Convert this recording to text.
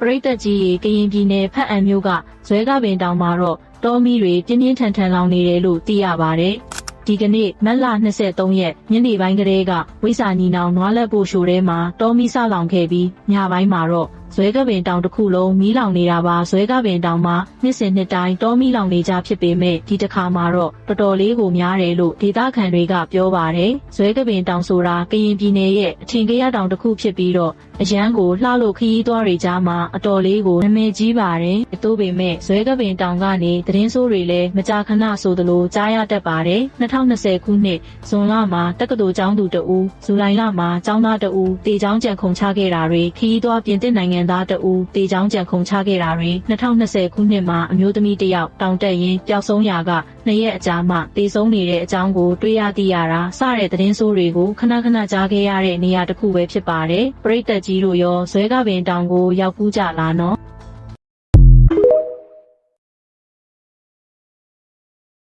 ပရိသတ်ကြီးရေကရင်ပြည်နယ်ဖက်အံမြို့ကဇွဲကပင်တောင်မှာတော့တောမီတွေပြင်းပြင်းထန်ထန်လောင်နေတယ်လို့သိရပါတယ်။ဒီကနေ့မတ်လ23ရက်ညနေပိုင်းကလေးကဝိစာညီနောင်နွားလက်ပို့ရှိုထဲမှာတောမီဆလောင်ခဲ့ပြီးညပိုင်းမှာတော့ဇွဲကပင်တောင်တစ်ခုလုံးမီးလောင်နေတာပါဇွဲကပင်တောင်မှာနှစ်စဉ်နှစ်တိုင်းတောမီလောင်နေကြဖြစ်ပေမဲ့ဒီတစ်ခါမှာတော့တော်တော်လေးကိုများတယ်လို့ဒေသခံတွေကပြောပါတယ်ဇွဲကပင်တောင်ဆိုတာကရင်ပြည်နယ်ရဲ့အထင်ကရတောင်တစ်ခုဖြစ်ပြီးတော့အရန်ကိုလှလို့ခရီးသွားတွေကြားမှာအတော်လေးကိုနာမည်ကြီးပါတယ်။သို့ပေမဲ့ဇွဲကပင်တောင်ကနေသတင်းဆိုးတွေလည်းမကြာခဏဆိုသလိုကြားရတတ်ပါတယ်။2020ခုနှစ်ဇွန်လမှာတက္ကသိုလ်ကျောင်းသူတဦးဇူလိုင်လမှာကျောင်းသားတဦးတေချောင်းကြံခုန်ချခဲ့တာတွေခရီးသွားပြင်သစ်နိုင်ငံသားတဦးတေချောင်းကြံခုန်ချခဲ့တာတွေ2020ခုနှစ်မှာအမျိုးသမီးတစ်ယောက်တောင်တက်ရင်းပျောက်ဆုံးရာကနှစ်ရက်အကြာမှတေဆုံးနေတဲ့အကြောင်းကိုတွေ့ရသိရတာစတဲ့သတင်းဆိုးတွေကိုခဏခဏကြားခဲ့ရတဲ့နေရာတစ်ခုပဲဖြစ်ပါတယ်။ပရိသတ်ကြီးတို့ရောဇွဲကပင်တောင်ကိုရောက်ဖူးကြလားနော်။